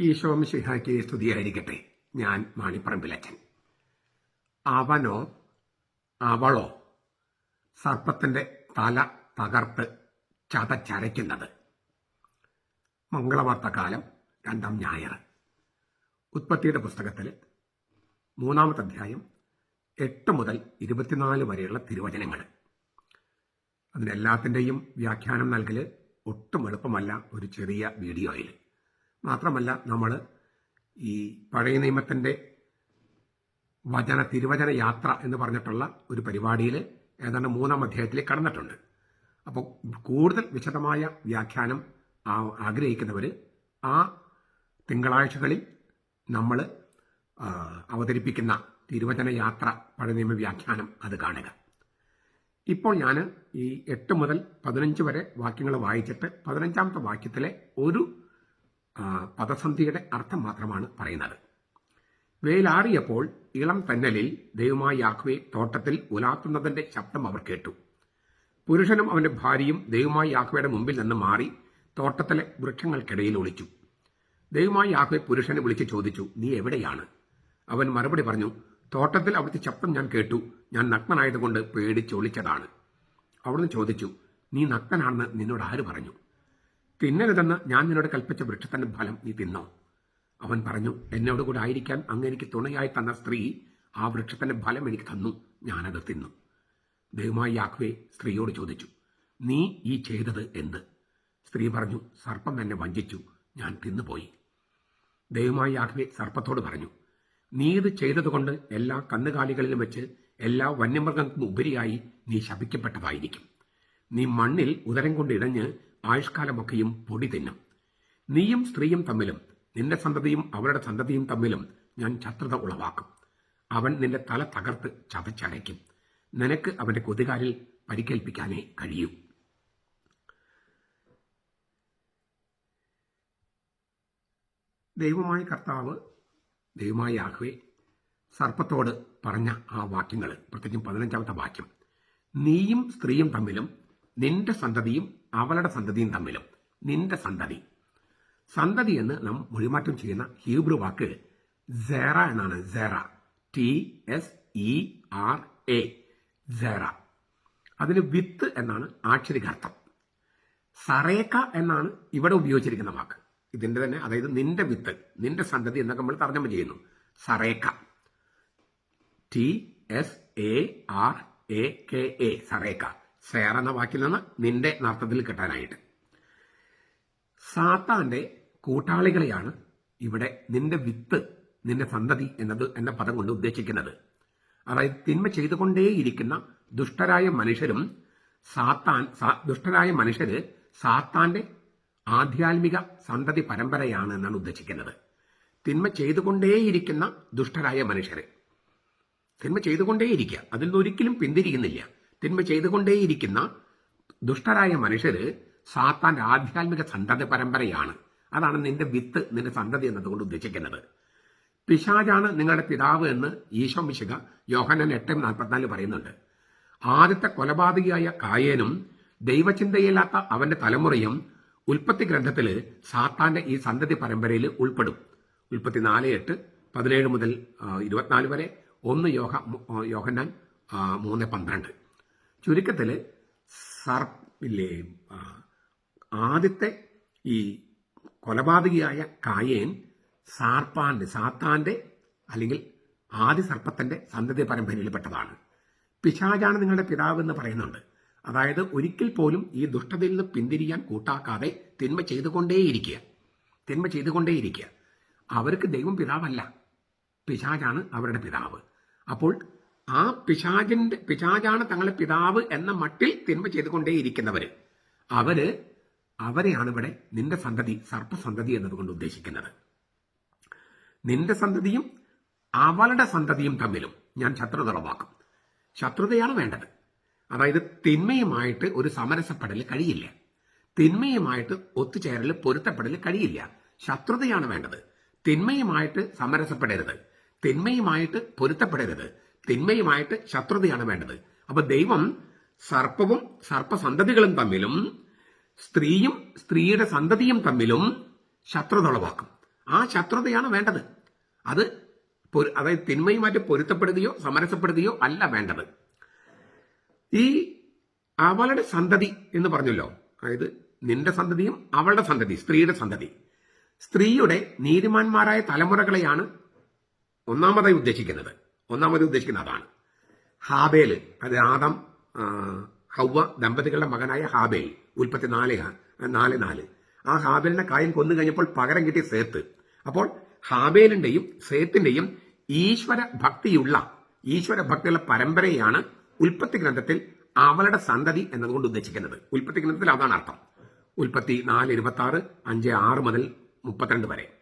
ഈശോമിശിഹായ്ക്ക് സ്തുതിയായിരിക്കട്ടെ. ഞാൻ മാണിപ്പറമ്പിലച്ചൻ അവനോ അവളോ സർപ്പത്തിന്റെ തല തകർത്ത് ചതച്ചരയ്ക്കുന്നത്. മംഗളവാർത്തകാലം രണ്ടാം ഞായർ. ഉത്പത്തിയുടെ പുസ്തകത്തിൽ മൂന്നാമത്തെ അധ്യായം എട്ട് മുതൽ ഇരുപത്തിനാല് വരെയുള്ള തിരുവചനങ്ങൾ. അതിനെല്ലാത്തിന്റെയും വ്യാഖ്യാനം നൽകൽ ഒട്ടും എളുപ്പമല്ല ഒരു ചെറിയ വീഡിയോയിൽ. മാത്രമല്ല നമ്മൾ ഈ പഴയ നിയമത്തിന്റെ വചന തിരുവചന യാത്ര എന്ന് പറഞ്ഞിട്ടുള്ള ഒരു പരിപാടിയിൽ ഏതാണ്ട് മൂന്നാം അധ്യായത്തിൽ കടന്നിട്ടുണ്ട്. അപ്പോൾ കൂടുതൽ വിശദമായ വ്യാഖ്യാനം ആഗ്രഹിക്കുന്നവർ ആ തിങ്കളാഴ്ചകളിൽ നമ്മൾ അവതരിപ്പിക്കുന്ന തിരുവചന യാത്ര പഴയ നിയമ വ്യാഖ്യാനം അത് കാണുക. ഇപ്പോൾ ഞാൻ ഈ എട്ട് മുതൽ പതിനഞ്ച് വരെ വാക്യങ്ങൾ വായിച്ചിട്ട് പതിനഞ്ചാമത്തെ വാക്യത്തിലെ ഒരു പദസന്ധിയുടെ അർത്ഥം മാത്രമാണ് പറയുന്നത്. വേലാറിയപ്പോൾ ഇളം തന്നലിൽ ദൈവമായ യാഹ്വെ തോട്ടത്തിൽ ഉലാത്തുന്നതിന്റെ ശബ്ദം അവർ കേട്ടു. പുരുഷനും അവന്റെ ഭാര്യയും ദൈവമായ യാഹ്വയുടെ മുമ്പിൽ നിന്ന് മാറി തോട്ടത്തിലെ വൃക്ഷങ്ങൾക്കിടയിൽ ഒളിച്ചു. ദൈവമായ യാഹ്വെ പുരുഷനെ വിളിച്ചു ചോദിച്ചു നീ എവിടെയാണ്? അവൻ മറുപടി പറഞ്ഞു തോട്ടത്തിൽ അവിടുത്തെ ശബ്ദം ഞാൻ കേട്ടു. ഞാൻ നഗ്നനായതുകൊണ്ട് പേടിച്ചൊളിച്ചതാണ് അവിടുന്ന് ചോദിച്ചു നീ നഗ്നനാണെന്ന് നിന്നോട് ആര് പറഞ്ഞു? തിന്നരുതെന്ന് ഞാൻ നിന്നോട് കൽപ്പിച്ച വൃക്ഷത്തിന്റെ ഫലം നീ തിന്നോ. അവൻ പറഞ്ഞു എന്നോട് കൂടെ ആയിരിക്കാൻ അങ്ങ് എനിക്ക് തുണയായി തന്ന സ്ത്രീ ആ വൃക്ഷത്തിന്റെ ഫലം എനിക്ക് തന്നു. ഞാനത് തിന്നു. ദൈവമായി യാക്വേ സ്ത്രീയോട് ചോദിച്ചു നീ ഈ ചെയ്തത് എന്ത്? സ്ത്രീ പറഞ്ഞു സർപ്പം എന്നെ വഞ്ചിച്ചു. ഞാൻ തിന്നുപോയി. ദൈവമായി യാക്വേ സർപ്പത്തോട് പറഞ്ഞു നീ ഇത് ചെയ്തതുകൊണ്ട് എല്ലാ കന്നുകാലികളിലും വെച്ച് എല്ലാ വന്യമൃഗങ്ങൾക്കും ഉപരിയായി നീ ശപിക്കപ്പെട്ടതായിരിക്കും. നീ മണ്ണിൽ ഉദരം കൊണ്ട് ഇടഞ്ഞ് ആയുഷ്കാലമൊക്കെയും പൊടി തിന്നും. നീയും സ്ത്രീയും തമ്മിലും നിന്റെ സന്തതിയും അവരുടെ സന്തതിയും തമ്മിലും ഞാൻ ശത്രുത ഉളവാക്കും. അവൻ നിന്റെ തല തകർത്ത് ചതച്ചടയ്ക്കും. നിനക്ക് അവന്റെ കൊതുകാലിൽ പരിക്കേൽപ്പിക്കാനേ കഴിയൂ. ദൈവമായ കർത്താവ് ദൈവമായ യാഹ്വേ സർപ്പത്തോട് പറഞ്ഞ ആ വാക്യങ്ങൾ പ്രത്യേകിച്ചും പതിനഞ്ചാമത്തെ വാക്യം. നീയും സ്ത്രീയും തമ്മിലും നിന്റെ സന്തതിയും അവളുടെ സന്തതിയും തമ്മിലും. നിന്റെ സന്തതി. സന്തതി എന്ന് നാം മൊഴിമാറ്റം ചെയ്യുന്ന ഹീബ്രു വാക്ക് സേറ എന്നാണ്. Sera. T S E R A. Sera. അതിന് വിത്ത് എന്നാണ് ആക്ഷരികാർത്ഥം. സറേക്ക എന്നാണ് ഇവിടെ ഉപയോഗിച്ചിരിക്കുന്ന വാക്ക്. ഇതിന്റെ തന്നെ അതായത് നിന്റെ വിത്ത് നിന്റെ സന്തതി എന്നൊക്കെ നമ്മൾ തർജമ ചെയ്യുന്നു. സറേക്ക. T S A R A K A സറേക്ക. സേറ എന്ന വാക്കിൽ നിന്ന് നിന്റെ നർത്തത്തിൽ കിട്ടാനായിട്ട്. സാത്താന്റെ കൂട്ടാളികളെയാണ് ഇവിടെ നിന്റെ വിത്ത് നിന്റെ സന്തതി എന്നത് എന്ന പദം കൊണ്ട് ഉദ്ദേശിക്കുന്നത്. അതായത് തിന്മ ചെയ്തുകൊണ്ടേയിരിക്കുന്ന ദുഷ്ടരായ മനുഷ്യരും സാത്താൻ ദുഷ്ടരായ മനുഷ്യര് സാത്താന്റെ ആധ്യാത്മിക സന്തതി പരമ്പരയാണ് എന്നാണ് ഉദ്ദേശിക്കുന്നത്. തിന്മ ചെയ്തുകൊണ്ടേയിരിക്കുന്ന ദുഷ്ടരായ മനുഷ്യരെ. തിന്മ ചെയ്തുകൊണ്ടേയിരിക്കുക. അതിൽ നിന്ന് ഒരിക്കലും പിന്തിരിയുന്നില്ല. തിന്മ ചെയ്തുകൊണ്ടേയിരിക്കുന്ന ദുഷ്ടരായ മനുഷ്യർ സാത്താന്റെ ആധ്യാത്മിക സന്തതി പരമ്പരയാണ്. അതാണ് നിന്റെ വിത്ത് നിന്റെ സന്തതി എന്നതുകൊണ്ട് ഉദ്ദേശിക്കുന്നത്. പിശാജാണ് നിങ്ങളുടെ പിതാവ് എന്ന് ഈശോ മിശിക യോഹനൻ എട്ട് നാൽപ്പത്തിനാല് പറയുന്നുണ്ട്. ആദ്യത്തെ കൊലപാതകിയായ കായേനും ദൈവചിന്തയില്ലാത്ത അവന്റെ തലമുറയും ഉൽപ്പത്തി ഗ്രന്ഥത്തിൽ സാത്താന്റെ ഈ സന്തതി പരമ്പരയിൽ ഉൾപ്പെടും. ഉൽപ്പത്തി നാല് എട്ട് പതിനേഴ് മുതൽ ഇരുപത്തിനാല് വരെ ഒന്ന് യോഹ യോഹന്നാൻ മൂന്ന് പന്ത്രണ്ട്. ചുരുക്കത്തിൽ സർപ്പില്ലേ ആദ്യത്തെ ഈ കൊലപാതകിയായ കായേൻ സാർപ്പാന്റെ സാത്താന്റെ അല്ലെങ്കിൽ ആദ്യ സർപ്പത്തിന്റെ സന്തതി പരമ്പരയിൽപ്പെട്ടതാണ് പിശാചാണ് നിങ്ങളുടെ പിതാവ് എന്ന് പറയുന്നുണ്ട്. അതായത് ഒരിക്കൽ പോലും ഈ ദുഷ്ടതയിൽ നിന്ന് പിന്തിരിയാൻ കൂട്ടാക്കാതെ തിന്മ ചെയ്തുകൊണ്ടേയിരിക്കുക. തിന്മ ചെയ്തുകൊണ്ടേയിരിക്കുക. അവർക്ക് ദൈവം പിതാവല്ല. പിശാജാണ് അവരുടെ പിതാവ്. അപ്പോൾ ആ പിശാചിന്റെ പിശാചാണ് തങ്ങളെ പിതാവ് എന്ന മട്ടിൽ തിന്മ ചെയ്തുകൊണ്ടേയിരിക്കുന്നവര്. അവർ അവരെയാണ് ഇവിടെ നിന്റെ സന്തതി സർപ്പസന്തതി എന്നതുകൊണ്ട് ഉദ്ദേശിക്കുന്നത്. നിന്റെ സന്തതിയും അവളുടെ സന്തതിയും തമ്മിലും ഞാൻ ശത്രുത ഉളവാക്കും ശത്രുതയാണ് വേണ്ടത്. അതായത് തിന്മയുമായിട്ട് ഒരു സമരസപ്പെടൽ കഴിയില്ല. തിന്മയുമായിട്ട് ഒത്തുചേരൽ പൊരുത്തപ്പെടൽ കഴിയില്ല. ശത്രുതയാണ് വേണ്ടത്. തിന്മയുമായിട്ട് സമരസപ്പെടരുത്. തിന്മയുമായിട്ട് പൊരുത്തപ്പെടരുത്. തിന്മയുമായിട്ട് ശത്രുതയാണ് വേണ്ടത്. അപ്പൊ ദൈവം സർപ്പവും സർപ്പസന്തതികളും തമ്മിലും സ്ത്രീയും സ്ത്രീയുടെ സന്തതിയും തമ്മിലും ശത്രുത ഉളവാക്കും ആ ശത്രുതയാണ് വേണ്ടത്. അത് അതായത് തിന്മയുമായിട്ട് പൊരുത്തപ്പെടുകയോ സമരസപ്പെടുകയോ അല്ല വേണ്ടത്. ഈ അവളുടെ സന്തതി എന്ന് പറഞ്ഞല്ലോ. അതായത് നിന്റെ സന്തതിയും അവളുടെ സന്തതി സ്ത്രീയുടെ സന്തതി. സ്ത്രീയുടെ നീതിമാന്മാരായ തലമുറകളെയാണ് ഒന്നാമതായി ഉദ്ദേശിക്കുന്നത്. ഒന്നാമതായി ഉദ്ദേശിക്കുന്നത് അതാണ്. ഹാബേൽ അത് ആദം ഹൗവ ദമ്പതികളുടെ മകനായ ഹാബേൽ ഉൽപ്പത്തി നാല് നാല് നാല്. ആ ഹാബേലിനെ കായൽ കൊന്നു കഴിഞ്ഞപ്പോൾ പകരം കിട്ടിയ സേത്ത്. അപ്പോൾ ഹാബേലിന്റെയും സേത്തിന്റെയും ഈശ്വര ഭക്തിയുള്ള ഈശ്വര ഭക്തിയുള്ള പരമ്പരയാണ് ഉൽപ്പത്തി ഗ്രന്ഥത്തിൽ അവളുടെ സന്തതി എന്നതുകൊണ്ട് ഉദ്ദേശിക്കുന്നത്. ഉൽപ്പത്തി ഗ്രന്ഥത്തിൽ അതാണ് അർത്ഥം. ഉൽപ്പത്തി നാല് ഇരുപത്തി ആറ് അഞ്ച് ആറ് മുതൽ മുപ്പത്തിരണ്ട് വരെ.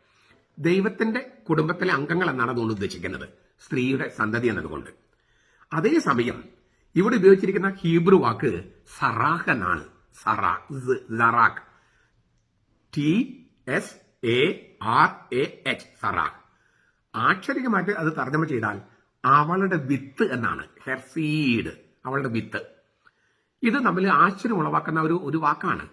ദൈവത്തിന്റെ കുടുംബത്തിലെ അംഗങ്ങൾ എന്നാണ് അതുകൊണ്ട് ഉദ്ദേശിക്കുന്നത്. സ്ത്രീയുടെ സന്തതി എന്നതുകൊണ്ട്. അതേസമയം ഇവിടെ ഉപയോഗിച്ചിരിക്കുന്ന ഹീബ്രു വാക്ക് സറാഖ് എന്നാണ് സറാഖ്. T S A R A H സറാഖ്. ആക്ഷരികമായിട്ട് അത് തർജമ ചെയ്താൽ അവളുടെ വിത്ത് എന്നാണ്. ഹെർസീഡ് അവളുടെ വിത്ത്. ഇത് നമ്മൾ ആശ്ചര്യം ഉളവാക്കുന്ന ഒരു ഒരു വാക്കാണ്.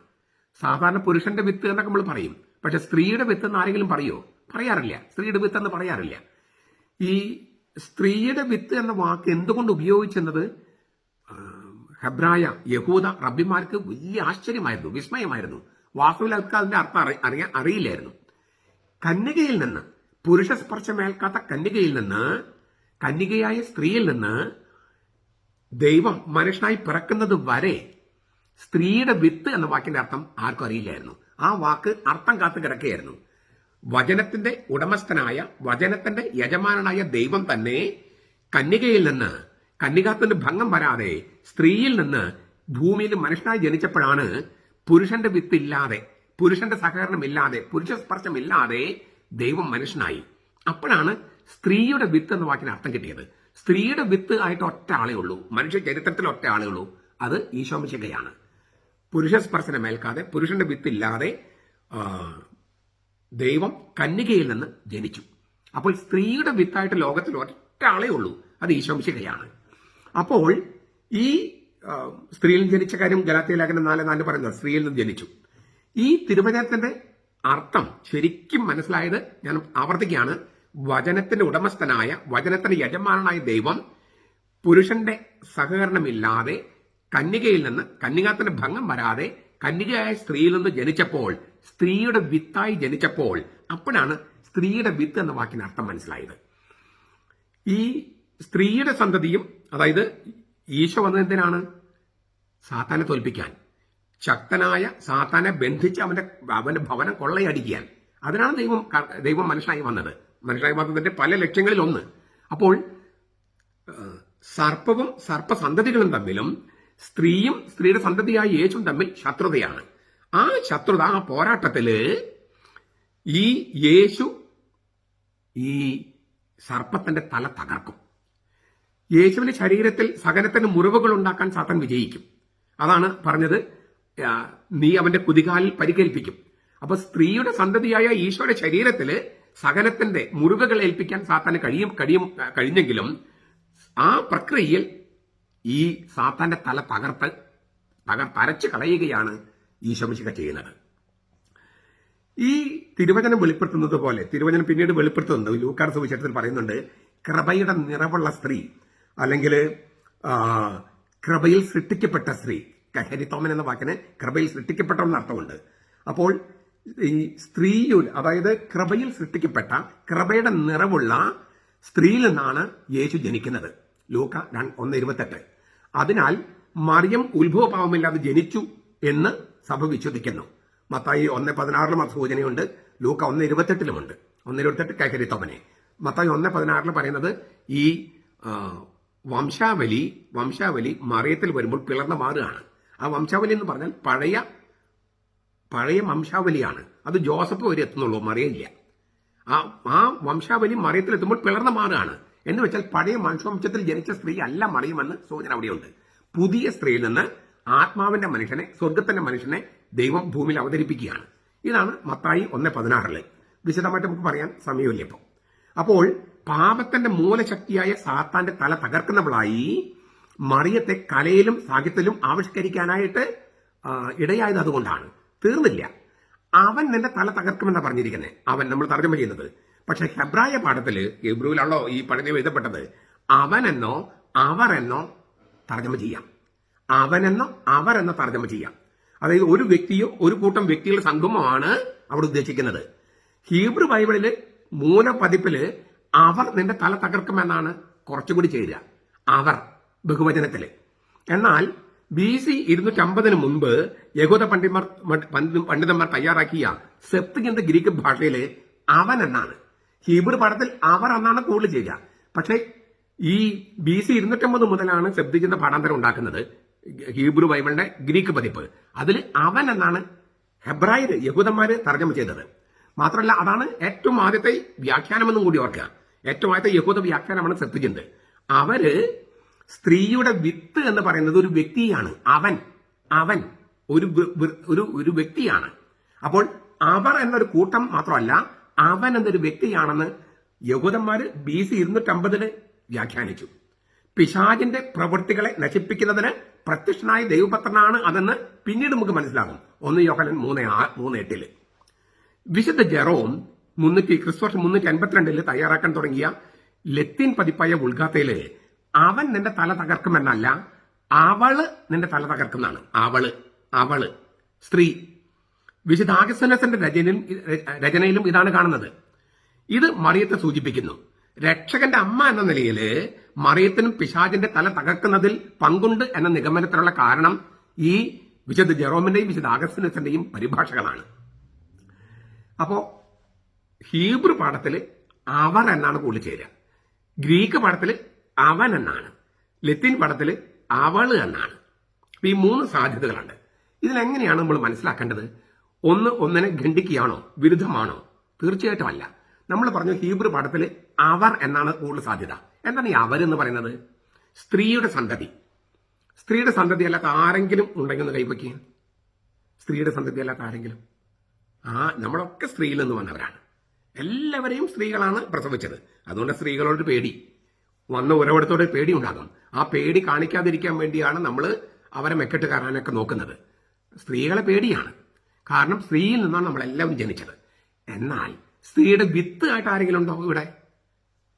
സാധാരണ പുരുഷന്റെ വിത്ത് എന്നൊക്കെ നമ്മൾ പറയും. പക്ഷെ സ്ത്രീയുടെ വിത്ത് എന്ന് ആരെങ്കിലും പറയോ? പറയാറില്ല. സ്ത്രീയുടെ വിത്ത് എന്ന് പറയാറില്ല. ഈ സ്ത്രീയുടെ വിത്ത് എന്ന വാക്ക് എന്തുകൊണ്ട് ഉപയോഗിച്ചെന്നത്? ഹെബ്രായ യഹൂദ റബ്ബിമാർക്ക് വലിയ ആശ്ചര്യമായിരുന്നു വിസ്മയമായിരുന്നു. വാസ്തുവിൽ അവർക്ക് അതിന്റെ അർത്ഥം അറി- അറിയാൻ അറിയില്ലായിരുന്നു. കന്യകയിൽ നിന്ന് പുരുഷ സ്പർശമേൽക്കാത്ത കന്യകയിൽ നിന്ന് കന്യകയായ സ്ത്രീയിൽ നിന്ന് ദൈവം മനുഷ്യനായി പിറക്കുന്നത് വരെ സ്ത്രീയുടെ വിത്ത് എന്ന വാക്കിന്റെ അർത്ഥം ആർക്കും അറിയില്ലായിരുന്നു. ആ വാക്ക് അർത്ഥം കാത്തു കിടക്കുകയായിരുന്നു. വചനത്തിന്റെ ഉടമസ്ഥനായ വചനത്തിന്റെ യജമാനായ ദൈവം തന്നെ കന്യകയിൽ നിന്ന് കന്യകാത്തിന്റെ ഭംഗം വരാതെ സ്ത്രീയിൽ നിന്ന് ഭൂമിയിൽ മനുഷ്യനായി ജനിച്ചപ്പോഴാണ് പുരുഷന്റെ വിത്ത് ഇല്ലാതെ പുരുഷന്റെ സഹകരണം ഇല്ലാതെ പുരുഷ സ്പർശം ഇല്ലാതെ ദൈവം മനുഷ്യനായി. അപ്പോഴാണ് സ്ത്രീയുടെ വിത്ത് എന്ന വാക്കിന് അർത്ഥം കിട്ടിയത്. സ്ത്രീയുടെ വിത്ത് ആയിട്ട് ഒറ്റ ആളേ ഉള്ളൂ. മനുഷ്യ ചരിത്രത്തിൽ ഒറ്റ ആളേ ഉള്ളൂ. അത് ഈശോമിശികയാണ് പുരുഷ സ്പർശനമേൽക്കാതെ പുരുഷന്റെ വിത്ത് ഇല്ലാതെ ആ, ദൈവം കന്യകയിൽ നിന്ന് ജനിച്ചു. അപ്പോൾ സ്ത്രീയുടെ വിത്തായിട്ട് ലോകത്തിൽ ഒറ്റ ആളേ ഉള്ളൂ. അത് ഈശോമിശികയാണ് അപ്പോൾ ഈ സ്ത്രീയിൽ ജനിച്ച കാര്യം ഗലാത്തിയ ലേഖനം നാല് നാല് പറയുന്നത് സ്ത്രീയിൽ നിന്ന് ജനിച്ചു. ഈ തിരുവചനത്തിന്റെ അർത്ഥം ശരിക്കും മനസ്സിലായത് ഞാൻ ആവർത്തിക്കുകയാണ്. വചനത്തിന്റെ ഉടമസ്ഥനായ വചനത്തിന്റെ യജമാനായ ദൈവം പുരുഷന്റെ സഹകരണമില്ലാതെ കന്യകയിൽ നിന്ന് കന്യകാത്തിന്റെ ഭംഗം വരാതെ കന്യകയായ സ്ത്രീയിൽ നിന്ന് ജനിച്ചപ്പോൾ സ്ത്രീയുടെ വിത്തായി ജനിച്ചപ്പോൾ അപ്പോഴാണ് സ്ത്രീയുടെ വിത്ത് എന്ന വാക്കിന് അർത്ഥം മനസ്സിലായത്. ഈ സ്ത്രീയുടെ സന്തതിയും അതായത് ഈശോ വന്നതിനാണ് സാത്താനെ തോൽപ്പിക്കാൻ. ശക്തനായ സാത്താനെ ബന്ധിച്ച് അവന്റെ അവന്റെ ഭവനം കൊള്ളയടിക്കാൻ. അതിനാണ് ദൈവം ദൈവം മനുഷ്യനായി വന്നത്. മനുഷ്യനായി വന്നതിന്റെ പല ലക്ഷ്യങ്ങളിൽ ഒന്ന്. അപ്പോൾ സർപ്പവും സർപ്പസന്തതികളും തമ്മിലും സ്ത്രീയും സ്ത്രീയുടെ സന്തതിയായ യേശുവും തമ്മിൽ ശത്രുതയാണ്. ആ ശത്രുത ആ പോരാട്ടത്തിൽ ഈ യേശു ഈ സർപ്പത്തിന്റെ തല തകർക്കും. യേശുവിന്റെ ശരീരത്തിൽ സകലത്തിന് മുറിവുകൾ ഉണ്ടാക്കാൻ സാത്താൻ വിജയിക്കും. അതാണ് പറഞ്ഞത് നീ അവന്റെ കുതികാലിൽ പരിക്കേൽപ്പിക്കും. അപ്പൊ സ്ത്രീയുടെ സന്തതിയായ ഈശോയുടെ ശരീരത്തിൽ സകലത്തിന്റെ മുറിവുകൾ ഏൽപ്പിക്കാൻ സാത്താന് കഴിയും കഴിയും കഴിഞ്ഞെങ്കിലും ആ പ്രക്രിയയിൽ ഈ സാത്താന്റെ തല തകർത്ത് തകർ തരച്ചു കളയുകയാണ് ഈശോമിശിക ചെയ്യുന്നത്. ഈ തിരുവചനം വെളിപ്പെടുത്തുന്നത് പോലെ തിരുവചനം പിന്നീട് വെളിപ്പെടുത്തുന്നത് ലൂക്കാർ സുവിശേഷത്തിൽ പറയുന്നുണ്ട് കൃപയുടെ നിറവുള്ള സ്ത്രീ അല്ലെങ്കിൽ കൃപയിൽ സൃഷ്ടിക്കപ്പെട്ട സ്ത്രീ കഹരിത്തോമൻ എന്ന വാക്കിന് കൃപയിൽ സൃഷ്ടിക്കപ്പെട്ട എന്ന അർത്ഥമുണ്ട്. അപ്പോൾ ഈ സ്ത്രീയിൽ അതായത് കൃപയിൽ സൃഷ്ടിക്കപ്പെട്ട കൃപയുടെ നിറവുള്ള സ്ത്രീയിൽ നിന്നാണ് യേശു ജനിക്കുന്നത്. ലൂക്ക ഒന്ന് ഇരുപത്തെട്ട്. അതിനാൽ മറിയം ഉത്ഭവഭാവമില്ലാതെ ജനിച്ചു എന്ന് സഭ വിശ്വസിക്കുന്നു. മത്തായി ഒന്ന് പതിനാറിലും സൂചനയുണ്ട്. ലൂക്ക ഒന്ന് ഇരുപത്തെട്ടിലുമുണ്ട്. ഒന്ന് ഇരുപത്തെട്ട് കൈകരിത്തോമനെ മത്തായി ഒന്ന് പതിനാറിൽ പറയുന്നത് ഈ വംശാവലി വംശാവലി മറിയത്തിൽ വരുമ്പോൾ പിളർന്ന മാറുകയാണ്. ആ വംശാവലി എന്ന് പറഞ്ഞാൽ പഴയ പഴയ വംശാവലിയാണ്. അത് ജോസഫ് വരെ എത്തുന്നുള്ളൂ മറിയില്ല ആ ആ വംശാവലി മറിയത്തിൽ എത്തുമ്പോൾ പിളർന്നു മാറുകയാണ്. എന്ന് വെച്ചാൽ പഴയ മനുഷ്യവംശത്തിൽ ജനിച്ച സ്ത്രീ അല്ല മറിയുമെന്ന് സൂചന അവിടെയുണ്ട്. പുതിയ സ്ത്രീയിൽ നിന്ന് ആത്മാവിന്റെ മനുഷ്യനെ സ്വർഗത്തിന്റെ മനുഷ്യനെ ദൈവം ഭൂമിയിൽ അവതരിപ്പിക്കുകയാണ്. ഇതാണ് മത്തായി ഒന്ന് പതിനാറിൽ. വിശദമായിട്ട് നമുക്ക് പറയാൻ സമയമില്ല ഇപ്പോൾ അപ്പോൾ പാപത്തിന്റെ മൂലശക്തിയായ സാത്താന്റെ തല തകർക്കുന്നവളായി മറിയത്തെ കലയിലും സാഹിത്യത്തിലും ആവിഷ്കരിക്കാനായിട്ട് ഇടയായത് അതുകൊണ്ടാണ്. തീർന്നില്ല. അവൻ നിന്റെ തല തകർക്കുമെന്നാണ് പറഞ്ഞിരിക്കുന്നത് അവൻ നമ്മൾ തർജമ ചെയ്യുന്നത്. പക്ഷെ ഹെബ്രായ പാഠത്തിൽ ഹെബ്രുവിലാണല്ലോ ഈ പഠനം എഴുതപ്പെട്ടത്. അവനെന്നോ അവർ എന്നോ തർജമ ചെയ്യാം. അവനെന്നോ അവർ എന്നോ തർജമ ചെയ്യാം. അതായത് ഒരു വ്യക്തിയോ ഒരു കൂട്ടം വ്യക്തികളുടെ സംഗമമാണ് അവിടെ ഉദ്ദേശിക്കുന്നത്. ഹീബ്രു ബൈബിളിൽ മൂലപതിപ്പിൽ അവർ നിന്റെ തല തകർക്കുമെന്നാണ് കുറച്ചുകൂടി ചേരുക. അവർ ബഹുവചനത്തിൽ. എന്നാൽ ബി സി ഇരുന്നൂറ്റി അമ്പതിന് മുൻപ് യഹൂദ പണ്ഡിതന്മാർ പണ്ഡിതന്മാർ തയ്യാറാക്കിയ സെപ്തിഗന്ത ഗ്രീക്ക് ഭാഷയിൽ അവൻ എന്നാണ്. ഹീബ്രു പാഠത്തിൽ അവർ എന്നാണ് കൂടുതൽ ചെയ്യുക പക്ഷേ ഈ ബി സി ഇരുന്നൂറ്റമ്പത് മുതലാണ് സെപ്തിജിന്റെ പാഠാന്തരം ഉണ്ടാക്കുന്നത്. ഹീബ്രു ബൈബിളിന്റെ ഗ്രീക്ക് പതിപ്പ്. അതിൽ അവൻ എന്നാണ് ഹെബ്രായർ യഹൂദന്മാര് തർജമ ചെയ്തത്. മാത്രമല്ല അതാണ് ഏറ്റവും ആദ്യത്തെ വ്യാഖ്യാനമെന്നും കൂടി ഓർക്കുക. ഏറ്റവും ആദ്യത്തെ യഹൂദ വ്യാഖ്യാനമാണ് ശ്രദ്ധിക്കുന്നത് അവർ സ്ത്രീയുടെ വിത്ത് എന്ന് പറയുന്നത് ഒരു വ്യക്തിയാണ്. അവൻ അവൻ ഒരു ഒരു ഒരു വ്യക്തിയാണ്. അപ്പോൾ അവർ എന്നൊരു കൂട്ടം മാത്രമല്ല അവൻ എന്നൊരു വ്യക്തിയാണെന്ന് യഹൂദന്മാര് ബി സി ഇരുന്നൂറ്റമ്പതിൽ വ്യാഖ്യാനിച്ചു. പിശാജിന്റെ പ്രവൃത്തികളെ നശിപ്പിക്കുന്നതിന് പ്രത്യക്ഷനായ ദൈവപത്രനാണ് അതെന്ന് പിന്നീട് നമുക്ക് മനസ്സിലാകും. ഒന്ന് യോഹനൻ മൂന്ന് മൂന്ന് എട്ടിൽ. വിശുദ്ധ ജെറോം മുന്നൂറ്റി ക്രിസ്തുവർഷം മുന്നൂറ്റി അൻപത്തിരണ്ടിൽ തയ്യാറാക്കാൻ തുടങ്ങിയ ലത്തീൻ പതിപ്പായ ഉൾഗാത്തയിൽ അവൻ നിന്റെ തല തകർക്കുമെന്നല്ല അവൾ നിന്റെ തല തകർക്കുന്നതാണ് അവൾ അവൾ സ്ത്രീ. വിശുദ്ധ ആഗസ്തനസിന്റെ രചനയിലും രചനയിലും ഇതാണ് കാണുന്നത്. ഇത് മറിയത്തെ സൂചിപ്പിക്കുന്നു. രക്ഷകന്റെ അമ്മ എന്ന നിലയിൽ മറിയത്തിനും പിശാചിന്റെ തല തകർക്കുന്നതിൽ പങ്കുണ്ട് എന്ന നിഗമനത്തിനുള്ള കാരണം ഈ വിശുദ്ധ ജെറോമിന്റെയും വിശുദ്ധ ആഗസ്തനസിന്റെയും പരിഭാഷകളാണ്. അപ്പോ ഹീബ്രു പാഠത്തിൽ അവർ എന്നാണ് കൂടുതൽ ചേരുക. ഗ്രീക്ക് പാഠത്തിൽ അവൻ എന്നാണ്. ലത്തീൻ പാഠത്തിൽ അവൾ എന്നാണ്. അപ്പൊ ഈ മൂന്ന് സാധ്യതകളുണ്ട്. ഇതിലെങ്ങനെയാണ് നമ്മൾ മനസ്സിലാക്കേണ്ടത്? ഒന്ന് ഒന്നിനെ ഖണ്ഡിക്കുകയാണോ വിരുദ്ധമാണോ? തീർച്ചയായിട്ടും അല്ല. നമ്മൾ പറഞ്ഞു ഹീബ്രു പാഠത്തിൽ അവർ എന്നാണ് കൂടുതൽ സാധ്യത. എന്താണ് ഈ അവരെന്ന് പറയുന്നത്? സ്ത്രീയുടെ സന്തതി. സ്ത്രീയുടെ സന്തതി അല്ലാത്ത ആരെങ്കിലും ഉണ്ടെങ്കിൽ ഒന്ന് കൈവയ്ക്കുക സ്ത്രീയുടെ സന്തതി അല്ലാത്ത ആരെങ്കിലും. ആ നമ്മളൊക്കെ സ്ത്രീയിൽ നിന്ന് വന്നവരാണ്. എല്ലാവരെയും സ്ത്രീകളാണ് പ്രസവിച്ചത്. അതുകൊണ്ട് സ്ത്രീകളോട് പേടി. വന്ന ഉറവിടത്തോടെ പേടി ഉണ്ടാകും. ആ പേടി കാണിക്കാതിരിക്കാൻ വേണ്ടിയാണ് നമ്മൾ അവരെ മെക്കെട്ട് കയറാനൊക്കെ നോക്കുന്നത്. സ്ത്രീകളെ പേടിയാണ്. കാരണം സ്ത്രീയിൽ നിന്നാണ് നമ്മളെല്ലാവരും ജനിച്ചത്. എന്നാൽ സ്ത്രീയുടെ വിത്ത് ആയിട്ട് ആരെങ്കിലും ഉണ്ടോ ഇവിടെ?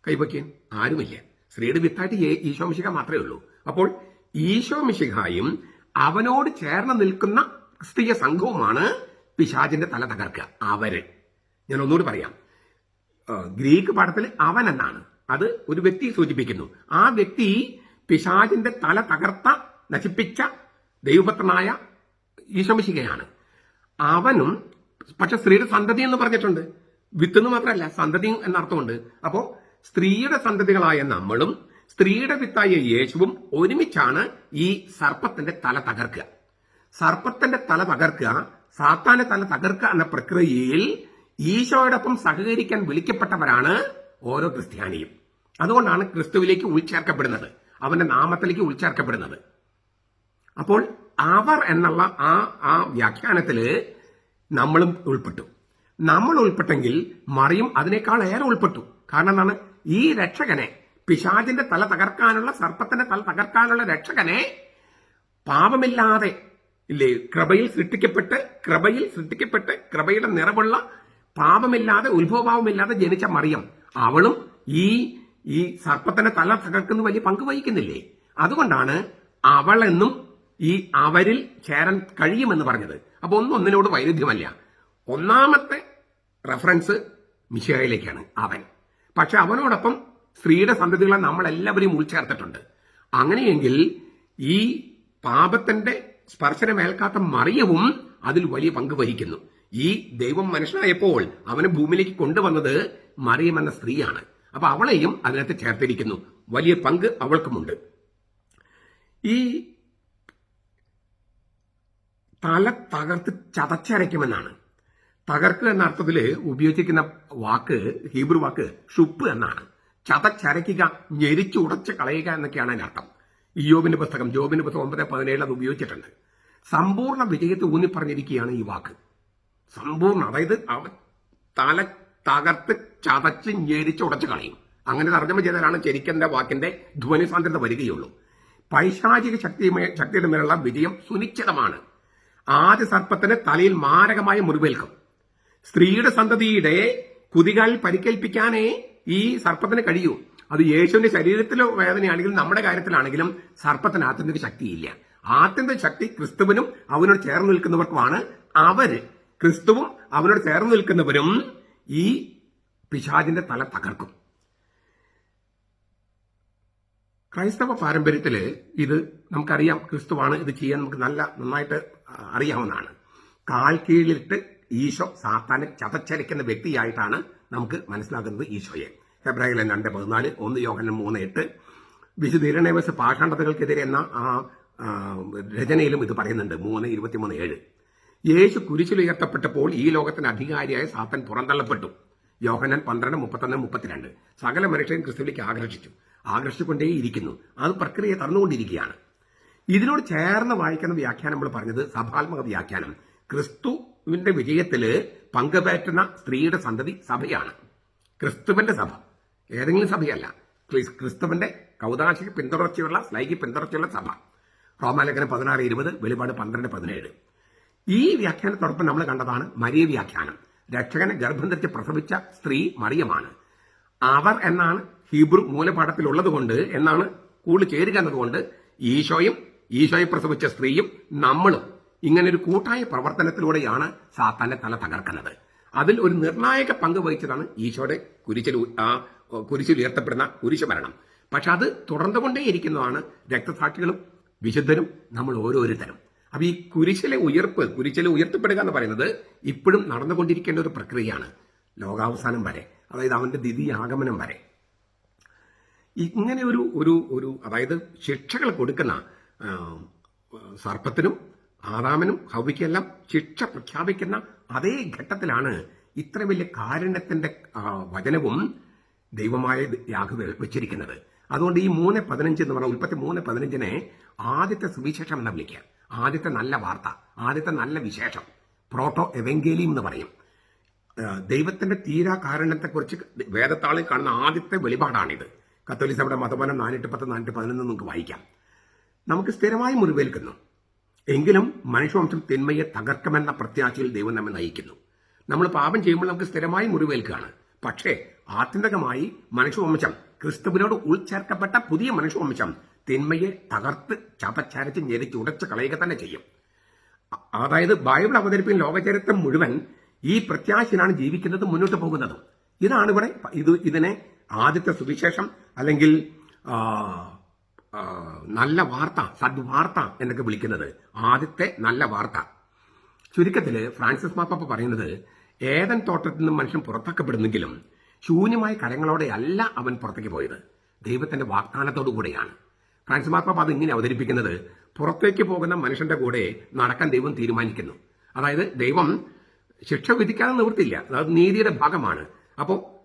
കൈവയ്ക്കാൻ ആരുമില്ല. സ്ത്രീയുടെ വിത്തായിട്ട് ഈശോ മിശിഹ മാത്രമേ ഉള്ളൂ. അപ്പോൾ ഈശോ മിശിഹായും അവനോട് ചേർന്ന് നിൽക്കുന്ന ക്രിസ്തീയ സംഘവുമാണ് പിശാചിന്റെ തല തകർക്കുക. അവർ. ഞാൻ ഒന്നുകൂടി പറയാം. ഗ്രീക്ക് പാഠത്തിൽ അവൻ എന്നാണ്. അത് ഒരു വ്യക്തി സൂചിപ്പിക്കുന്നു. ആ വ്യക്തി പിശാചിന്റെ തല തകർത്ത നശിപ്പിച്ച ദൈവപുത്രനായ ഈശോമിശികയാണ് അവനും പക്ഷെ സ്ത്രീയുടെ സന്തതി എന്ന് പറഞ്ഞിട്ടുണ്ട്. വിത്ത് എന്ന് മാത്രമല്ല സന്തതി എന്നർത്ഥമുണ്ട്. അപ്പോ സ്ത്രീയുടെ സന്തതികളായ നമ്മളും സ്ത്രീയുടെ വിത്തായ യേശുവും ഒരുമിച്ചാണ് ഈ സർപ്പത്തിന്റെ തല തകർക്കുക. സർപ്പത്തിന്റെ തല തകർക്കുക സാത്താന്റെ തല തകർക്കുക എന്ന പ്രക്രിയയിൽ ഈശോയോടൊപ്പം സഹകരിക്കാൻ വിളിക്കപ്പെട്ടവരാണ് ഓരോ ക്രിസ്ത്യാനിയും. അതുകൊണ്ടാണ് ക്രിസ്തുവിലേക്ക് ഉൾച്ചേർക്കപ്പെടുന്നത് അവന്റെ നാമത്തിലേക്ക് ഉൾച്ചേർക്കപ്പെടുന്നത്. അപ്പോൾ അവർ എന്നുള്ള ആ ആ വ്യാഖ്യാനത്തിൽ നമ്മളും ഉൾപ്പെട്ടു. നമ്മൾ ഉൾപ്പെട്ടെങ്കിൽ മറിയും അതിനേക്കാൾ ഏറെ ഉൾപ്പെട്ടു. കാരണം എന്താണ്? ഈ രക്ഷകനെ പിശാചിന്റെ തല തകർക്കാനുള്ള സർപ്പത്തിന്റെ തല തകർക്കാനുള്ള രക്ഷകനെ പാപമില്ലാതെ ഇല്ലേ കൃപയിൽ സൃഷ്ടിക്കപ്പെട്ട് കൃപയിൽ സൃഷ്ടിക്കപ്പെട്ട് കൃപയുടെ നിറവുള്ള പാപമില്ലാതെ ഉത്ഭവഭാവമില്ലാതെ ജനിച്ച മറിയം. അവളും ഈ ഈ സർപ്പത്തിന്റെ തല തകർക്കുന്ന വലിയ പങ്ക് വഹിക്കുന്നില്ലേ? അതുകൊണ്ടാണ് അവളെന്നും ഈ അവരിൽ ചേരാൻ കഴിയുമെന്ന് പറഞ്ഞത്. അപ്പൊ ഒന്നും ഒന്നിനോട് വൈരുദ്ധ്യമല്ല. ഒന്നാമത്തെ റെഫറൻസ് മിഷേലേക്കാണ് അവൻ. പക്ഷെ അവനോടൊപ്പം സ്ത്രീയുടെ സന്തതികളെ നമ്മളെല്ലാവരെയും ഉൾച്ചേർത്തിട്ടുണ്ട്. അങ്ങനെയെങ്കിൽ ഈ പാപത്തിന്റെ സ്പർശനമേൽക്കാത്ത മറിയവും അതിൽ വലിയ പങ്ക് വഹിക്കുന്നു. ഈ ദൈവം മനുഷ്യനായപ്പോൾ അവനെ ഭൂമിയിലേക്ക് കൊണ്ടുവന്നത് മറിയം എന്ന സ്ത്രീയാണ്. അപ്പൊ അവളെയും അതിനകത്ത് ചേർത്തിരിക്കുന്നു. വലിയ പങ്ക് അവൾക്കുമുണ്ട്. ഈ തല തകർത്ത് ചതച്ചരയ്ക്കുമെന്നാണ്. തകർക്കുക എന്ന അർത്ഥത്തിൽ ഉപയോഗിക്കുന്ന വാക്ക് ഹീബ്രു വാക്ക് ഷുപ്പ് എന്നാണ്. ചതച്ചരയ്ക്കുക ഞെരിച്ചുടച്ച് കളയുക എന്നൊക്കെയാണ് അതിന്റെ അർത്ഥം. ഇയോബിന്റെ പുസ്തകം ജോബിന്റെ പുസ്തകം ഒമ്പത് പതിനേഴിൽ അത് ഉപയോഗിച്ചിട്ടുണ്ട്. സമ്പൂർണ വിജയത്തെ ഊന്നി പറഞ്ഞിരിക്കുകയാണ് ഈ വാക്ക്. സമ്പൂർണ അതായത് തല തകർത്ത് ചതച്ച് ഞെരിച്ച് ഉടച്ച് കളയും. അങ്ങനെ തർജമ ചെയ്താലാണ് ശരിക്കെന്റെ വാക്കിന്റെ ധ്വനി സാന്ദ്രത വരികയുള്ളൂ. പൈശാചിക ശക്തി ശക്തിയുടെ മേലുള്ള വിജയം സുനിശ്ചിതമാണ്. ആദ്യ സർപ്പത്തിന് തലയിൽ മാരകമായ മുറിവേൽക്കും. സ്ത്രീയുടെ സന്തതിയുടെ കുതികൾ പരിക്കേൽപ്പിക്കാനേ ഈ സർപ്പത്തിന് കഴിയൂ. അത് യേശുവിന്റെ ശരീരത്തിലെ വേദനയാണെങ്കിലും നമ്മുടെ കാര്യത്തിലാണെങ്കിലും സർപ്പത്തിന് ആത്യന്തിക ശക്തിയില്ല. ആത്യന്തിക ശക്തി ക്രിസ്തുവിനും അവനോട് ചേർന്ന് നിൽക്കുന്നവർക്കുമാണ്. അവർ ക്രിസ്തുവും അവനോട് ചേർന്ന് നിൽക്കുന്നവരും ഈ പിശാജിന്റെ തല തകർക്കും. ക്രൈസ്തവ പാരമ്പര്യത്തിൽ ഇത് നമുക്കറിയാം. ക്രിസ്തുവാണ് ഇത് ചെയ്യാൻ നമുക്ക് നല്ല നന്നായിട്ട് അറിയാവുന്നതാണ്. കാൽ കീഴിലിട്ട് ഈശോ സാത്താനെ ചതച്ചരിക്കുന്ന വ്യക്തിയായിട്ടാണ് നമുക്ക് മനസ്സിലാക്കുന്നത് ഈശോയെ. ഫെബ്രുവരി രണ്ട് പതിനാല് ഒന്ന് യോഹനം മൂന്ന് എട്ട്. വിശുദ്ധ ഇരണേവസ് പാഷാണ്ഡതകൾക്കെതിരെ എന്ന ആ രചനയിലും ഇത് പറയുന്നുണ്ട്. മൂന്ന് ഇരുപത്തിമൂന്ന് ഏഴ്. യേശു കുരിശിലുയർത്തപ്പെട്ടപ്പോൾ ഈ ലോകത്തിന് അധികാരിയായ സാത്തൻ പുറന്തള്ളപ്പെട്ടു. യോഹനൻ പന്ത്രണ്ട് മുപ്പത്തൊന്ന് മുപ്പത്തിരണ്ട്. സകല മനുഷ്യൻ ക്രിസ്തുവിലേക്ക് ആകർഷിച്ചു. ആകർഷിച്ചുകൊണ്ടേയിരിക്കുന്നു അത് പ്രക്രിയ തന്നുകൊണ്ടിരിക്കുകയാണ്. ഇതിനോട് ചേർന്ന് വായിക്കുന്ന വ്യാഖ്യാനം നമ്മൾ പറഞ്ഞത് സഭാത്മക വ്യാഖ്യാനം. ക്രിസ്തുവിന്റെ വിജയത്തിൽ പങ്കുപറ്റുന്ന സ്ത്രീയുടെ സന്തതി സഭയാണ്. ക്രിസ്തുവിന്റെ സഭ. ഏതെങ്കിലും സഭയല്ല. ക്രിസ്തുവിന്റെ കൗതാശിക പിന്തുടർച്ചയുള്ള സ്ലൈകി പിന്തുടർച്ചയുള്ള സഭ. റോമാലേഖനം പതിനാറ് ഇരുപത് വെളിപാട് പന്ത്രണ്ട് പതിനേഴ്. ഈ വ്യാഖ്യാനത്തോടൊപ്പം നമ്മൾ കണ്ടതാണ് മരിയ വ്യാഖ്യാനം. രക്ഷകനെ ഗർഭം ധരിച്ച് പ്രസവിച്ച സ്ത്രീ മറിയമാണ്. അവർ എന്നാണ് ഹീബ്രു മൂലപാഠത്തിലുള്ളത് കൊണ്ട് എന്നാണ് കൂടുതൽ ചേരുക എന്നതുകൊണ്ട് ഈശോയും ഈശോയെ പ്രസവിച്ച സ്ത്രീയും നമ്മളും ഇങ്ങനെ ഒരു കൂട്ടായ പ്രവർത്തനത്തിലൂടെയാണ് സാത്താന്റെ തല തകർക്കുന്നത്. അതിൽ ഒരു നിർണായക പങ്ക് വഹിച്ചതാണ് ഈശോയുടെ കുരിശിൽ കുരിശിൽ ഉയർത്തപ്പെടുന്ന കുരിശുമരണം. പക്ഷെ അത് തുടർന്നുകൊണ്ടേയിരിക്കുന്നതാണ് രക്തസാക്ഷികളും വിശുദ്ധരും നമ്മൾ ഓരോരുത്തരും. അപ്പൊ ഈ കുരിശിലെ ഉയർപ്പ് കുരിശിലെ ഉയർത്തപ്പെടുക എന്ന് പറയുന്നത് ഇപ്പോഴും നടന്നുകൊണ്ടിരിക്കേണ്ട ഒരു പ്രക്രിയയാണ് ലോകാവസാനം വരെ അതായത് അവന്റെ ദിതി ആഗമനം വരെ. ഇങ്ങനെ ഒരു ഒരു ഒരു അതായത് ശിക്ഷകൾ കൊടുക്കുന്ന സർപ്പത്തിനും ആദാമനും ഹൗവിക്കെല്ലാം ശിക്ഷ പ്രഖ്യാപിക്കുന്ന അതേ ഘട്ടത്തിലാണ് ഇത്ര വലിയ കാരുണ്യത്തിന്റെ ആ, വചനവും ദൈവമായ രാഘു വെച്ചിരിക്കുന്നത്. അതുകൊണ്ട് ഈ മൂന്ന് പതിനഞ്ച് എന്ന് പറഞ്ഞ ഉൽപ്പത്തി മൂന്ന് പതിനഞ്ചിനെ ആദ്യത്തെ സുവിശേഷം എന്ന് വിളിക്കുക. ആദ്യത്തെ നല്ല വാർത്ത ആദ്യത്തെ നല്ല വിശേഷം. പ്രോട്ടോ എവെങ്കേലിയം എന്ന് പറയും. ദൈവത്തിന്റെ തീരാ കാരണത്തെക്കുറിച്ച് വേദത്താളിൽ കാണുന്ന ആദ്യത്തെ വെളിപാടാണിത്. കത്തോലിസയുടെ മതപനം നാനൂറ്റി പത്ത് നാനൂറ്റി പതിനൊന്ന് നമുക്ക് വായിക്കാം. നമുക്ക് സ്ഥിരമായി മുറിവേൽക്കുന്നു. എങ്കിലും മനുഷ്യവംശം തിന്മയെ തകർക്കുമെന്ന പ്രത്യാശയിൽ ദൈവം നമ്മെ നയിക്കുന്നു. നമ്മൾ പാപം ചെയ്യുമ്പോൾ നമുക്ക് സ്ഥിരമായി മുറിവേൽക്കുകയാണ്. പക്ഷേ ആത്യന്തികമായി മനുഷ്യവംശം ക്രിസ്തുവിനോട് ഉൾച്ചേർക്കപ്പെട്ട പുതിയ മനുഷ്യവംശം തിന്മയെ തകർത്ത് ചതച്ചരച്ച് ഞെരിച്ച് ഉടച്ച് കളയുക തന്നെ ചെയ്യും. അതായത് ബൈബിൾ അവതരിപ്പിക്കുന്ന ലോകചരിത്രം മുഴുവൻ ഈ പ്രത്യാശയിലാണ് ജീവിക്കുന്നത് മുന്നോട്ട് പോകുന്നതും. ഇതാണ് ഇവിടെ ഇത് ഇതിനെ ആദ്യത്തെ സുവിശേഷം അല്ലെങ്കിൽ നല്ല വാർത്ത സദ്വാർത്ത എന്നൊക്കെ വിളിക്കുന്നത് ആദ്യത്തെ നല്ല വാർത്ത. ചുരുക്കത്തിൽ ഫ്രാൻസിസ് മാപ്പ പറയുന്നത് ഏതൻ തോട്ടത്തിൽ നിന്നും മനുഷ്യൻ പുറത്താക്കപ്പെടുന്നെങ്കിലും ശൂന്യമായ കരങ്ങളോടെ അല്ല അവൻ പുറത്തേക്ക് പോയത്. ദൈവത്തിന്റെ വാഗ്ദാനത്തോടു കൂടെയാണ്. ഫ്രാൻസിസ് മാപ്പ അത് ഇങ്ങനെ അവതരിപ്പിക്കുന്നത് പുറത്തേക്ക് പോകുന്ന മനുഷ്യന്റെ കൂടെ നടക്കാൻ ദൈവം തീരുമാനിക്കുന്നു. അതായത് ദൈവം ശിക്ഷ വിധിക്കാതെ നിവൃത്തിയില്ല. അതായത് നീതിയുടെ ഭാഗമാണ്. അപ്പോൾ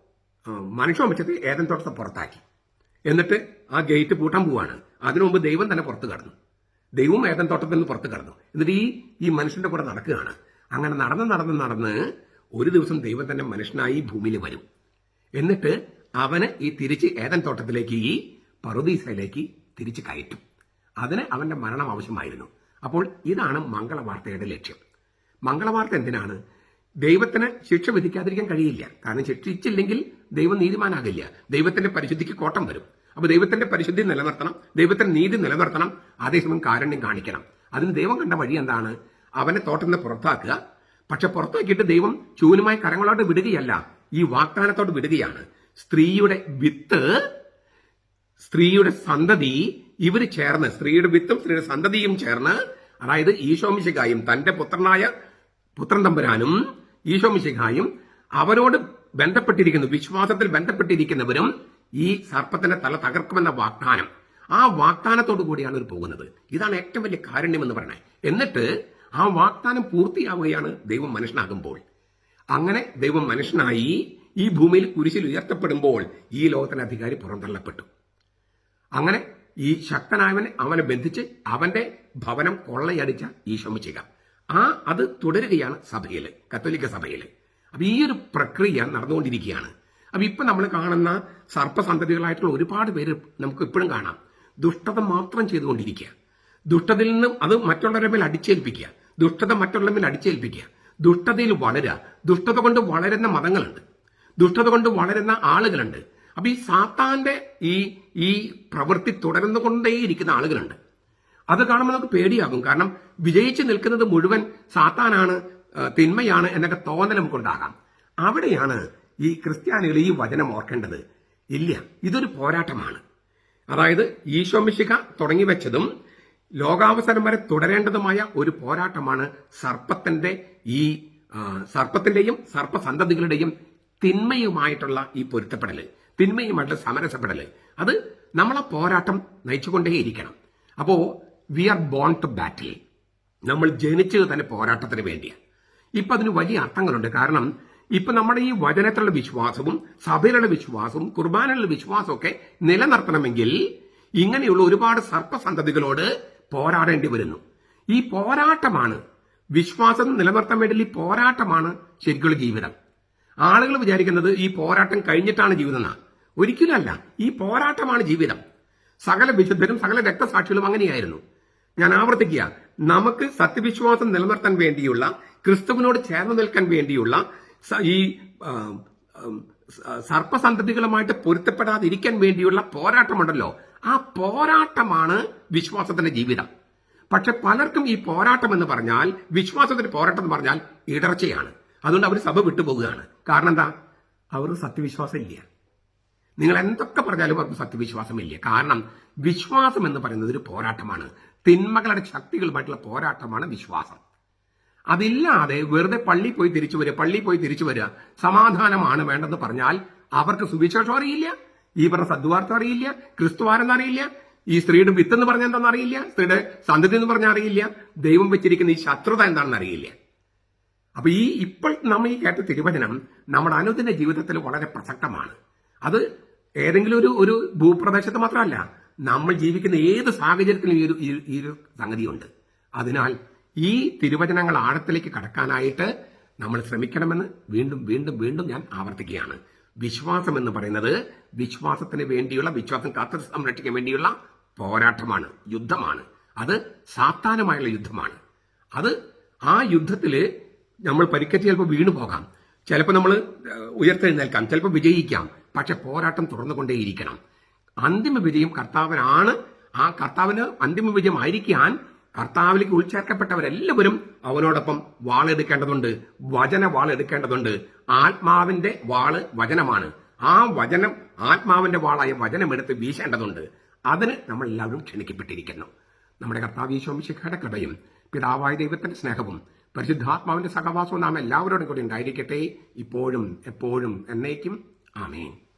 മനുഷ്യ മനുഷ്യവംശത്തെ ഏതൻ തോട്ടത്തെ പുറത്താക്കി. എന്നിട്ട് ആ ഗേറ്റ് പൂട്ടാൻ പോവാണ്. അതിനു മുമ്പ് ദൈവം തന്നെ പുറത്ത് കടന്നു. ദൈവം ഏതൻ തോട്ടത്തിൽ നിന്ന് പുറത്ത് കടന്നു. എന്നിട്ട് ഈ ഈ മനുഷ്യന്റെ കൂടെ നടക്കുകയാണ്. അങ്ങനെ നടന്ന് നടന്ന് നടന്ന് ഒരു ദിവസം ദൈവം തന്നെ മനുഷ്യനായി ഭൂമിയിൽ വരും. എന്നിട്ട് അവന് ഈ തിരിച്ച് ഏതൻ തോട്ടത്തിലേക്ക് ഈ പറുദീസയിലേക്ക് തിരിച്ച് കയറ്റും. അതിന് അവന്റെ മരണം ആവശ്യമായിരുന്നു. അപ്പോൾ ഇതാണ് മംഗളവാർത്തയുടെ ലക്ഷ്യം. മംഗളവാർത്ത എന്തിനാണ്? ദൈവത്തിന് ശിക്ഷ വിധിക്കാതിരിക്കാൻ കഴിയില്ല. കാരണം ശിക്ഷിച്ചില്ലെങ്കിൽ ദൈവം നീതിമാനാകില്ല. ദൈവത്തിന്റെ പരിശുദ്ധിക്ക് കോട്ടം വരും. അപ്പൊ ദൈവത്തിന്റെ പരിശുദ്ധി നിലനിർത്തണം. ദൈവത്തിന്റെ നീതി നിലനിർത്തണം. അതേസമയം കാരണ്യം കാണിക്കണം. അതിന് ദൈവം കണ്ട വഴി എന്താണ്? അവനെ തോട്ടത്തിൽ പുറത്താക്കുക. പക്ഷെ പുറത്താക്കിയിട്ട് ദൈവം ചൂനുമായി കരങ്ങളോട് വിടുകയല്ല. ഈ വാഗ്ദാനത്തോട് വിടുകയാണ്. സ്ത്രീയുടെ വിത്ത് സ്ത്രീയുടെ സന്തതി ഇവർ ചേർന്ന് സ്ത്രീയുടെ വിത്തും സ്ത്രീയുടെ സന്തതിയും ചേർന്ന് അതായത് ഈശോമിശികായും തന്റെ പുത്രനായ പുത്രൻ തമ്പുരാനും ഈശോമിശിഖായും അവരോട് ബന്ധപ്പെട്ടിരിക്കുന്നു വിശ്വാസത്തിൽ ബന്ധപ്പെട്ടിരിക്കുന്നവരും ഈ സർപ്പത്തിന്റെ തല തകർക്കുമെന്ന വാഗ്ദാനം. ആ വാഗ്ദാനത്തോടു കൂടിയാണ് ഇവർ പോകുന്നത്. ഇതാണ് ഏറ്റവും വലിയ കാരുണ്യം എന്ന് പറയുന്നത് എന്നിട്ട് ആ വാഗ്ദാനം പൂർത്തിയാവുകയാണ് ദൈവം മനുഷ്യനാകുമ്പോൾ. അങ്ങനെ ദൈവം മനുഷ്യനായി ഈ ഭൂമിയിൽ കുരിശിൽ ഉയർത്തപ്പെടുമ്പോൾ ഈ ലോകത്തിന്റെ അധികാരി പുറന്തള്ളപ്പെട്ടു. അങ്ങനെ ഈ ശക്തനായവൻ അവനെ ബന്ധിച്ച് അവന്റെ ഭവനം കൊള്ളയടിച്ച ഈ ശമിച്ചുക ആ അത് തുടരുകയാണ് സഭയിൽ കത്തോലിക്ക സഭയിൽ. അപ്പൊ ഈ ഒരു പ്രക്രിയ നടന്നുകൊണ്ടിരിക്കുകയാണ്. അപ്പൊ ഇപ്പൊ നമ്മൾ കാണുന്ന സർപ്പസന്തതികളായിട്ടുള്ള ഒരുപാട് പേര് നമുക്ക് ഇപ്പോഴും കാണാം. ദുഷ്ടത മാത്രം ചെയ്തുകൊണ്ടിരിക്കുക. ദുഷ്ടതയിൽ നിന്നും അത് മറ്റുള്ളവരുടെ മേൽ അടിച്ചേൽപ്പിക്കുക. ദുഷ്ടത മറ്റുള്ളവരുടെ മേൽ അടിച്ചേൽപ്പിക്കുക. ദുഷ്ടതയിൽ വളരുക. ദുഷ്ടത കൊണ്ട് വളരുന്ന മതങ്ങളുണ്ട്. ദുഷ്ടത കൊണ്ട് വളരുന്ന ആളുകളുണ്ട്. അപ്പൊ ഈ സാത്താന്റെ ഈ ഈ പ്രവൃത്തി തുടർന്നുകൊണ്ടേയിരിക്കുന്ന ആളുകളുണ്ട്. അത് കാണുമ്പോൾ നമുക്ക് പേടിയാകും. കാരണം വിജയിച്ചു നിൽക്കുന്നത് മുഴുവൻ സാത്താനാണ് തിന്മയാണ് എന്നൊക്കെ തോന്നൽ നമുക്കുണ്ടാകാം. അവിടെയാണ് ഈ ക്രിസ്ത്യാനികൾ ഈ വചനം ഓർക്കേണ്ടത്. ഇല്ല ഇതൊരു പോരാട്ടമാണ്. അതായത് ഈശോമിശിക തുടങ്ങി വെച്ചതും ലോകാവസരം വരെ തുടരേണ്ടതുമായ ഒരു പോരാട്ടമാണ് സർപ്പത്തിന്റെ ഈ സർപ്പത്തിന്റെയും സർപ്പസന്തതികളുടെയും തിന്മയുമായിട്ടുള്ള ഈ പൊരുത്തപ്പെടൽ തിന്മയുമായിട്ടുള്ള സമരസപ്പെടൽ അത് നമ്മളെ പോരാട്ടം നയിച്ചുകൊണ്ടേയിരിക്കണം. അപ്പോ we are born to battle നമ്മൾ ജനിച്ചത് തന്നെ പോരാട്ടത്തിന് വേണ്ടിയാണ് ഇപ്പൊ അതിന് വലിയ അർത്ഥങ്ങളുണ്ട്. കാരണം ഇപ്പൊ നമ്മുടെ ഈ വചനത്തിലുള്ള വിശ്വാസവും സഭയിലുള്ള വിശ്വാസവും കുർബാനയിലുള്ള വിശ്വാസവും ഒക്കെ നിലനിർത്തണമെങ്കിൽ ഇങ്ങനെയുള്ള ഒരുപാട് സർപ്പസന്തതികളോട് പോരാടേണ്ടി വരുന്നു. ഈ പോരാട്ടമാണ് വിശ്വാസം നിലനിർത്താൻ വേണ്ടി ഈ പോരാട്ടമാണ് ശരിക്കുള്ള ജീവിതം. ആളുകൾ വിചാരിക്കുന്നത് ഈ പോരാട്ടം കഴിഞ്ഞിട്ടാണ് ജീവിതം എന്നാ ഒരിക്കലല്ല ഈ പോരാട്ടമാണ് ജീവിതം. സകല വിശുദ്ധരും സകല രക്തസാക്ഷികളും അങ്ങനെയായിരുന്നു. ഞാൻ ആവർത്തിക്കുക. നമുക്ക് സത്യവിശ്വാസം നിലനിർത്താൻ വേണ്ടിയുള്ള ക്രിസ്തുവിനോട് ചേർന്ന് നിൽക്കാൻ വേണ്ടിയുള്ള ഈ സർപ്പസന്തതികളുമായിട്ട് പൊരുത്തപ്പെടാതിരിക്കാൻ വേണ്ടിയുള്ള പോരാട്ടമുണ്ടല്ലോ. ആ പോരാട്ടമാണ് വിശ്വാസത്തിന്റെ ജീവിതം. പക്ഷെ പലർക്കും ഈ പോരാട്ടം എന്ന് പറഞ്ഞാൽ വിശ്വാസത്തിന്റെ പോരാട്ടം എന്ന് പറഞ്ഞാൽ ഇടർച്ചയാണ്. അതുകൊണ്ട് അവർ സഭ വിട്ടുപോകുകയാണ് കാരണം എന്താ? അവർക്ക് സത്യവിശ്വാസം ഇല്ല. നിങ്ങൾ എന്തൊക്കെ പറഞ്ഞാലും അവർക്ക് സത്യവിശ്വാസം ഇല്ല. കാരണം വിശ്വാസം എന്ന് പറയുന്നത് ഒരു പോരാട്ടമാണ്. തിന്മകളുടെ ശക്തികളുമായിട്ടുള്ള പോരാട്ടമാണ് വിശ്വാസം. അതില്ലാതെ വെറുതെ പള്ളി പോയി തിരിച്ചു വരിക പള്ളി പോയി തിരിച്ചു വരിക സമാധാനമാണ് വേണ്ടെന്ന് പറഞ്ഞാൽ അവർക്ക് സുവിശേഷം അറിയില്ല ഈ പറഞ്ഞ സദ്വാർത്ഥം അറിയില്ല ക്രിസ്തുവാരെന്ന് അറിയില്ല ഈ സ്ത്രീയുടെ വിത്ത് എന്ന് പറഞ്ഞാൽ എന്താണെന്ന് അറിയില്ല സ്ത്രീയുടെ സന്തതി എന്ന് പറഞ്ഞാൽ അറിയില്ല ദൈവം വെച്ചിരിക്കുന്ന ഈ ശത്രുത എന്താണെന്ന് അറിയില്ല. അപ്പൊ ഈ ഇപ്പോൾ നമ്മൾ ഈ കേട്ട തിരുവചനം നമ്മുടെ അനുദിന ജീവിതത്തിൽ വളരെ പ്രസക്തമാണ്. അത് ഏതെങ്കിലും ഒരു ഒരു ഭൂപ്രദേശത്ത് മാത്രമല്ല നമ്മൾ ജീവിക്കുന്ന ഏത് സാഹചര്യത്തിലും ഈ ഒരു ഈ- ഒരു സംഗതിയുണ്ട്. അതിനാൽ ഈ തിരുവചനങ്ങൾ ആഴത്തിലേക്ക് കടക്കാനായിട്ട് നമ്മൾ ശ്രമിക്കണമെന്ന് വീണ്ടും വീണ്ടും വീണ്ടും ഞാൻ ആവർത്തിക്കുകയാണ്. വിശ്വാസം എന്ന് പറയുന്നത് വിശ്വാസത്തിന് വേണ്ടിയുള്ള വിശ്വാസം കാത്തു സംരക്ഷിക്കാൻ വേണ്ടിയുള്ള പോരാട്ടമാണ് യുദ്ധമാണ്. അത് സാത്താനമായുള്ള യുദ്ധമാണ്. അത് ആ യുദ്ധത്തിൽ നമ്മൾ പരിക്കറ്റ് ചിലപ്പോൾ വീണു പോകാം. ചിലപ്പോൾ നമ്മൾ ഉയർത്തെഴുന്നേൽക്കാം. ചിലപ്പോൾ വിജയിക്കാം. പക്ഷെ പോരാട്ടം തുടർന്നുകൊണ്ടേയിരിക്കണം. അന്തിമ വിജയം കർത്താവിനാണ്. ആ കർത്താവിന് അന്തിമ വിജയം ആയിരിക്കാൻ കർത്താവിലേക്ക് ഉൾച്ചേർക്കപ്പെട്ടവരെല്ലാവരും അവനോടൊപ്പം വാളെടുക്കേണ്ടതുണ്ട്. വചന വാളെടുക്കേണ്ടതുണ്ട്. ആത്മാവിന്റെ വാൾ വചനമാണ്. ആ വചനം ആത്മാവിന്റെ വാളായ വചനമെടുത്ത് വീശേണ്ടതുണ്ട്. അതിന് നമ്മൾ എല്ലാവരും ക്ഷണിക്കപ്പെട്ടിരിക്കുന്നു. നമ്മുടെ കർത്താവ് ഈശോമിശിഖയുടെ കൃപയും പിതാവായ ദൈവത്തിന്റെ സ്നേഹവും പരിശുദ്ധാത്മാവിന്റെ സഹവാസവും നാം എല്ലാവരോടും കൂടി ഉണ്ടായിരിക്കട്ടെ. ഇപ്പോഴും എപ്പോഴും എന്നേക്കും. ആമേൻ.